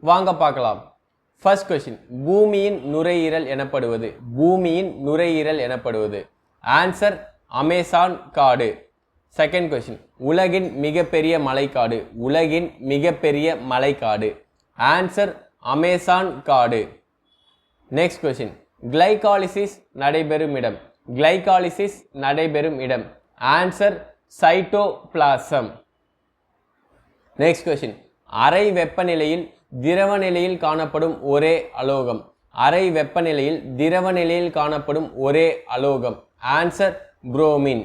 வாங்க பார்க்கலாம். First question பூமியின் நுரையீரல் எனப்படுவது. பூமியின் நுரையீரல் எனப்படுவது. ஆன்சர் அமேசான் காடு. செகண்ட் கொஸ்டின் உலகின் மிகப்பெரிய மலைக்காடு. உலகின் மிகப்பெரிய மலைக்காடு. ஆன்சர் அமேசான் காடு. நெக்ஸ்ட் கொஸ்டின் கிளைகாலிசிஸ் நடைபெறும் இடம். கிளைகாலிசிஸ் நடைபெறும் இடம். ஆன்சர் சைட்டோபிளாசம் நெக்ஸ்ட் கொஸ்டின் அறை வெப்பநிலையில் திரவ நிலையில் காணப்படும் ஒரே அலோகம். அறை வெப்பநிலையில் திரவ நிலையில் காணப்படும் ஒரே அலோகம். Answer bromine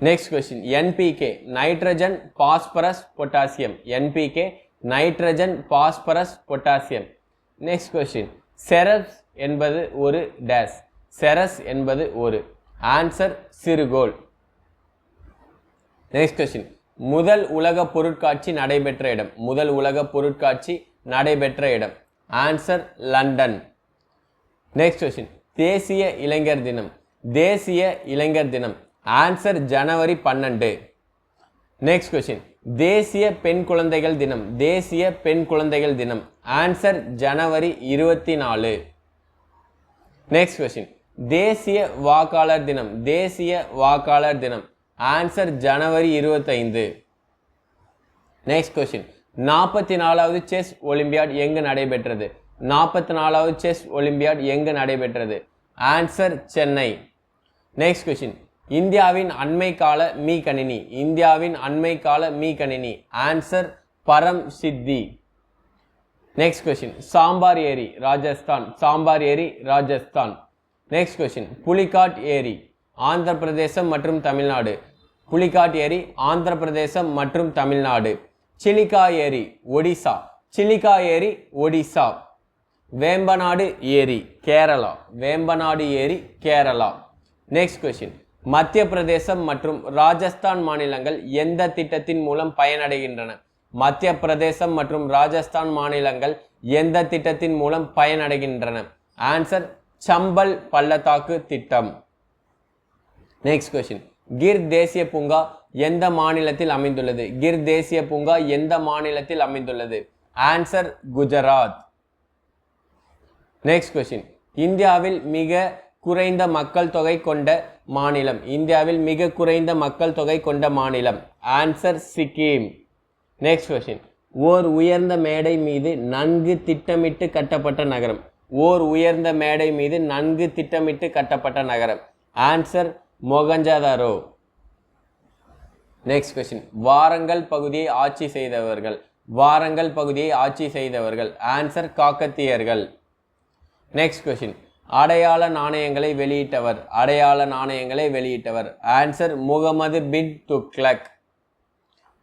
next question NPK nitrogen phosphorus potassium NPK nitrogen phosphorus potassium next question Ceres என்பது ஒரு டேஸ் செரஸ் என்பது ஒரு. ஆன்சர் சிறுகோல் நெக்ஸ்ட் கொஸ்டின் முதல் உலக பொருட்காட்சி நடைபெற்ற இடம். முதல் உலக பொருட்காட்சி நடைபெற்ற இடம். ஆன்சர் லண்டன் நெக்ஸ்ட் கொஸ்டின் தேசிய இளைஞர் தினம். தேசிய இளைஞர் தினம். ஆன்சர் ஜனவரி பன்னெண்டு. நெக்ஸ்ட் கொஸ்டின் தேசிய பெண் குழந்தைகள் தினம். தேசிய பெண் குழந்தைகள் தினம். ஆன்சர் ஜனவரி இருபத்தி நாலு நெக்ஸ்ட் கொஸ்டின் தேசிய வாக்காளர் தினம். தேசிய வாக்காளர் தினம். ஆன்சர் ஜனவரி இருபத்தைந்து. நெக்ஸ்ட் கொஸ்டின் நாற்பத்தி நாலாவது செஸ் ஒலிம்பியாட் எங்கு நடைபெற்றது? நாற்பத்தி நாலாவது செஸ் ஒலிம்பியாட் எங்கு நடைபெற்றது? ஆன்சர் சென்னை நெக்ஸ்ட் கொஸ்டின் இந்தியாவின் அண்மை கால மீ கணினி. இந்தியாவின் அண்மை கால மீ கணினி. ஆன்சர் பரம் சித்தி. நெக்ஸ்ட் கொஸ்டின் சாம்பார் ஏரி ராஜஸ்தான். சாம்பார் ஏரி ராஜஸ்தான். நெக்ஸ்ட் கொஸ்டின் புலிகாட் ஏரி. ஆந்திர பிரதேசம் மற்றும் தமிழ்நாடு. புலிகாட் ஏரி ஆந்திர பிரதேசம் மற்றும் தமிழ்நாடு. சிலிகா ஏரி ஒடிசா. சிலிகா ஏரி ஒடிசா. வேம்பநாடு ஏரி கேரளா. வேம்பநாடு ஏரி கேரளா. நெக்ஸ்ட் கொஸ்டின் மத்திய பிரதேசம் மற்றும் ராஜஸ்தான் மாநிலங்கள் எந்த திட்டத்தின் மூலம் பயனடைகின்றன? மத்திய பிரதேசம் மற்றும் ராஜஸ்தான் மாநிலங்கள் எந்த திட்டத்தின் மூலம் பயனடைகின்றன? ஆன்சர் சம்பல் பள்ளத்தாக்கு திட்டம். நெக்ஸ்ட் கொஸ்டின் கிர் தேசிய பூங்கா எந்த மாநிலத்தில் அமைந்துள்ளது? கிர் தேசிய பூங்கா எந்த மாநிலத்தில் அமைந்துள்ளது? ஆன்சர் குஜராத் நெக்ஸ்ட் கொஸ்டின் இந்தியாவில் மிக குறைந்த மக்கள் தொகை கொண்ட மாநிலம். இந்தியாவில் மிக குறைந்த மக்கள் தொகை கொண்ட மாநிலம். ஆன்சர் சிக்கிம் நெக்ஸ்ட் கொஸ்டின் ஓர் உயர்ந்த மேடை மீது நன்கு திட்டமிட்டு கட்டப்பட்ட நகரம். ஓர் உயர்ந்த மேடை மீது நன்கு திட்டமிட்டு கட்டப்பட்ட நகரம். ஆன்சர் மொகஞ்சதாரோ நெக்ஸ்ட் கொஸ்டின் வாரங்கள் பகுதியை ஆட்சி செய்தவர்கள். வாரங்கள் பகுதியை ஆட்சி செய்தவர்கள். ஆன்சர் காக்கத்தியர்கள். நெக்ஸ்ட் கொஸ்டின் அடையாள நாணயங்களை வெளியிட்டவர். அடையாள நாணயங்களை வெளியிட்டவர். Answer Muhammad bin Tughlaq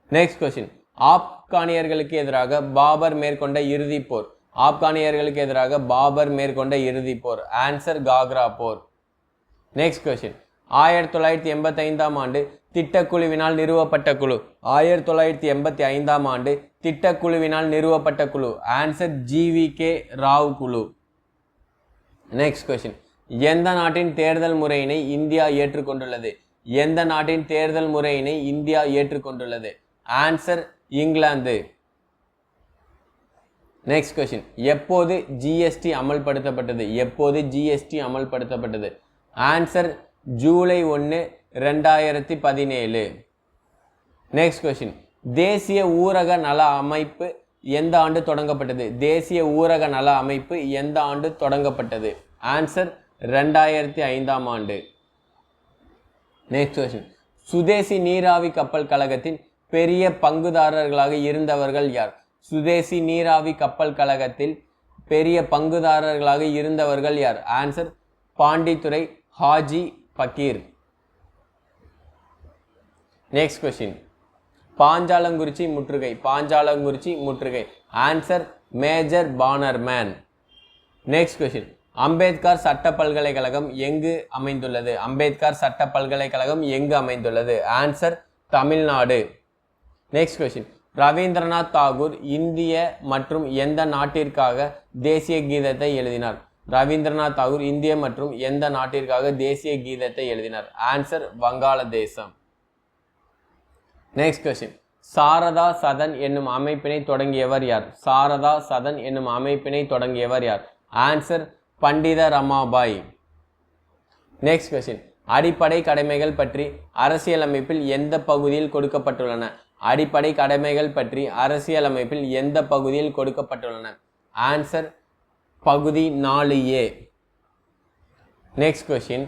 next question ஆப்கானியர்களுக்கு எதிராக பாபர் மேற்கொண்ட இறுதிப் போர். ஆப்கானியர்களுக்கு எதிராக பாபர் மேற்கொண்ட இறுதிப் போர். ஆன்சர் காக்ரா போர். நெக்ஸ்ட் கொஸ்டின் ஆயிரத்தி தொள்ளாயிரத்தி எண்பத்தி ஐந்தாம் ஆண்டு திட்டக்குழுவினால் நிறுவப்பட்ட குழு. ஆயிரத்தி தொள்ளாயிரத்தி எண்பத்தி ஐந்தாம் ஆண்டு திட்டக்குழுவினால் நிறுவப்பட்ட குழு. ஆன்சர் ஜிவி கே ராவ் குழு. நெக்ஸ்ட் கொஸ்டின் எந்த நாட்டின் தேர்தல் முறையினை இந்தியா ஏற்றுக்கொண்டுள்ளது? எந்த நாட்டின் தேர்தல் முறையினை India ஏற்றுக்கொண்டுள்ளது? Answer England. Next question எப்போது ஜிஎஸ்டி அமல்படுத்தப்பட்டது? எப்போது ஜிஎஸ்டி அமல்படுத்தப்பட்டது? ஆன்சர் ஜூலை ஒன்று ரெண்டாயிரத்தி பதினேழு. நெக்ஸ்ட் கொஷின் தேசிய ஊரக நல அமைப்பு எந்த ஆண்டு தொடங்கப்பட்டது? தேசிய ஊரக நல அமைப்பு எந்த ஆண்டு தொடங்கப்பட்டது? ஆன்சர் ரெண்டாயிரத்தி ஐந்தாம் ஆண்டு. நெக்ஸ்ட் கொஷின் சுதேசி நீராவி கப்பல் கழகத்தின் பெரிய பங்குதாரர்களாக இருந்தவர்கள் யார்? சுதேசி நீராவி கப்பல் கழகத்தில் பெரிய பங்குதாரர்களாக இருந்தவர்கள் யார்? Answer Pandithurai Haji Bakkir. Next question Panchalankurichi முற்றுகை பாஞ்சாலங்குறிச்சி முற்றுகை. Answer major Bannerman next question Ambedkar சட்ட பல்கலைக்கழகம் எங்கு அமைந்துள்ளது? அம்பேத்கர் சட்ட பல்கலைக்கழகம் எங்கு அமைந்துள்ளது? Answer Tamil Nadu. Next question Rabindranath Tagore இந்திய மற்றும் எந்த நாட்டிற்காக தேசிய கீதத்தை எழுதினார்? ரவீந்திரநாத் தாகூர் இந்திய மற்றும் எந்த நாட்டிற்காக தேசிய கீதத்தை எழுதினார்? ஆன்சர் வங்காளதேசம். நெக்ஸ்ட் கொஸ்டின் சாரதா சதன் என்னும் அமைப்பினை தொடங்கியவர் யார்? சாரதா சதன் என்னும் அமைப்பினை தொடங்கியவர் யார்? Answer Pandita Ramabai. Next question அடிப்படை கடமைகள் பற்றி அரசியலமைப்பில் எந்த பகுதியில் கொடுக்கப்பட்டுள்ளன? அடிப்படை கடமைகள் பற்றி அரசியலமைப்பில் எந்த பகுதியில் கொடுக்கப்பட்டுள்ளன? ஆன்சர் பகுதி நாலு ஏ நெக்ஸ்ட் கொஷின்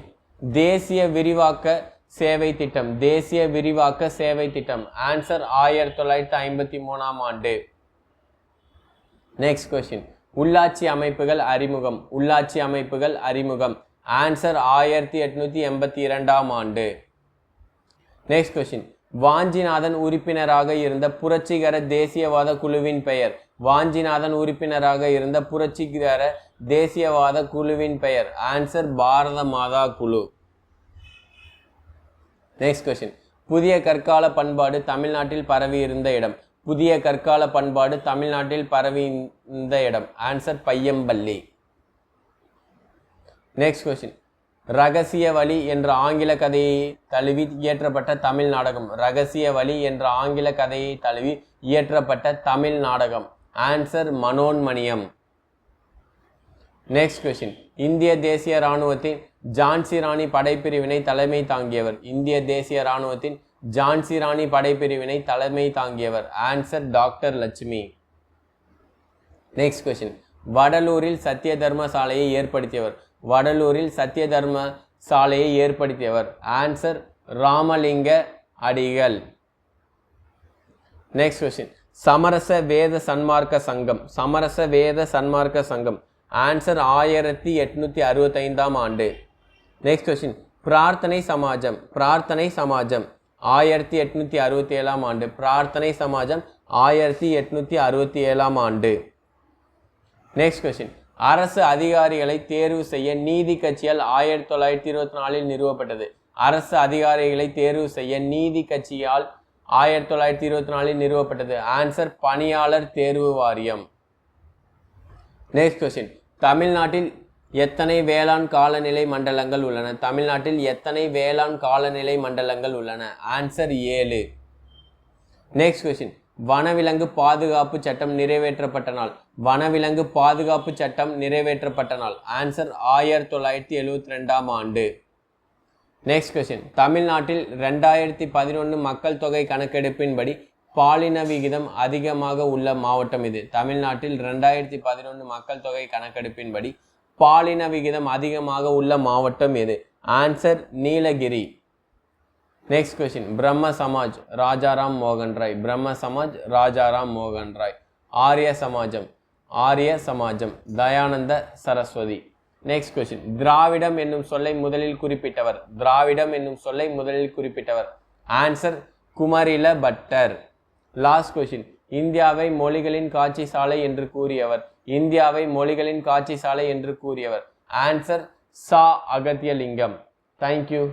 தேசிய விரிவாக்க சேவை திட்டம். தேசிய விரிவாக்க சேவை திட்டம். ஆன்சர் ஆயிரத்தி தொள்ளாயிரத்தி ஐம்பத்தி மூணாம் ஆண்டு. நெக்ஸ்ட் கொஷின் உள்ளாட்சி அமைப்புகள் அறிமுகம். உள்ளாட்சி அமைப்புகள் அறிமுகம். ஆன்சர் ஆயிரத்தி எட்நூத்தி எண்பத்தி இரண்டாம் ஆண்டு. நெக்ஸ்ட் கொஷின் வாஞ்சிநாதன் உறுப்பினராக இருந்த புரட்சிகர தேசியவாத குழுவின் பெயர். வாஞ்சிநாதன் உறுப்பினராக இருந்த புரட்சிகர தேசியவாத குழுவின் பெயர் ஆன்சர் பாரத மாதா குழு. நெக்ஸ்ட் கொஸ்டின் புதிய கற்கால பண்பாடு தமிழ்நாட்டில் பரவி இருந்த இடம். புதிய கற்கால பண்பாடு தமிழ்நாட்டில் பரவி இருந்த இடம். ஆன்சர் பையம்பள்ளி. நெக்ஸ்ட் கொஸ்டின் ரகசிய வழி என்ற ஆங்கில கதையை தழுவி இயற்றப்பட்ட தமிழ் நாடகம். ரகசிய வழி என்ற ஆங்கில கதையை தழுவி இயற்றப்பட்ட தமிழ் நாடகம். ஆன்சர் மனோன்மணியம். நெக்ஸ்ட் கொஸ்டின் இந்திய தேசிய ராணுவத்தின் ஜான்சி ராணி படைப்பிரிவினை தலைமை தாங்கியவர். இந்திய தேசிய ராணுவத்தின் ஜான்சி ராணி படைப்பிரிவினை தலைமை தாங்கியவர். Answer doctor Lakshmi. Next question வடலூரில் சத்திய தர்ம சாலையை ஏற்படுத்தியவர். வடலூரில் சத்திய தர்ம சாலையை ஏற்படுத்தியவர். ஆன்சர் ராமலிங்க அடிகள். நெக்ஸ்ட் கொஸ்டின் சமரச வேத சன்மார்க்க சங்கம். சமரச வேத சன்மார்க்க சங்கம். ஆன்சர் ஆயிரத்தி எட்நூத்தி அறுபத்தைந்தாம் ஆண்டு. நெக்ஸ்ட் கொஸ்டின் பிரார்த்தனை சமாஜம். பிரார்த்தனை சமாஜம். ஆயிரத்தி எட்நூத்தி அறுபத்தி ஏழாம் ஆண்டு. பிரார்த்தனை சமாஜம் ஆயிரத்தி எட்நூத்தி அறுபத்தி ஏழாம் ஆண்டு. நெக்ஸ்ட் கொஸ்டின் அரசு அதிகாரிகளை தேர்வு செய்ய நீதி கட்சியால் ஆயிரத்தி தொள்ளாயிரத்தி இருபத்தி நாலில் நிறுவப்பட்டது. அரசு அதிகாரிகளை தேர்வு செய்ய நீதி கட்சியால் ஆயிரத்தி தொள்ளாயிரத்தி இருபத்தி நாலில் நிறுவப்பட்டது. ஆன்சர் பணியாளர் தேர்வு வாரியம். நெக்ஸ்ட் கொஸ்டின் தமிழ்நாட்டில் எத்தனை வேளாண் காலநிலை மண்டலங்கள் உள்ளன? தமிழ்நாட்டில் எத்தனை வேளாண் காலநிலை மண்டலங்கள் உள்ளன? ஆன்சர் ஏழு. நெக்ஸ்ட் கொஸ்டின் வனவிலங்கு பாதுகாப்பு சட்டம் நிறைவேற்றப்பட்ட நாள். வனவிலங்கு பாதுகாப்பு சட்டம் நிறைவேற்றப்பட்ட நாள். ஆன்சர் ஆயிரத்தி தொள்ளாயிரத்தி எழுவத்தி ரெண்டாம் ஆண்டு. நெக்ஸ்ட் கொஸ்டின் தமிழ்நாட்டில் ரெண்டாயிரத்தி பதினொன்று மக்கள் தொகை கணக்கெடுப்பின்படி பாலின விகிதம் அதிகமாக உள்ள மாவட்டம் இது. தமிழ்நாட்டில் ரெண்டாயிரத்தி பதினொன்று மக்கள் தொகை கணக்கெடுப்பின்படி பாலின விகிதம் அதிகமாக உள்ள மாவட்டம் எது? ஆன்சர் நீலகிரி. நெக்ஸ்ட் கொஸ்டின் பிரம்ம சமாஜ் ராஜாராம் மோகன் ராய். பிரம்ம சமாஜ் ராஜாராம் மோகன் ராய். ஆரிய சமாஜம் ஆரிய சமாஜம். தயானந்த சரஸ்வதி. நெக்ஸ்ட் கொஸ்டின் திராவிடம் என்னும் சொல்லை முதலில் குறிப்பிட்டவர். திராவிடம் என்னும் சொல்லை முதலில் குறிப்பிட்டவர். Answer Kumarila butter. Last question இந்தியாவை மொழிகளின் காட்சி சாலை என்று கூறியவர். இந்தியாவை மொழிகளின் காட்சி சாலை என்று கூறியவர். ஆன்சர் சா அகத்தியலிங்கம். தேங்க்யூ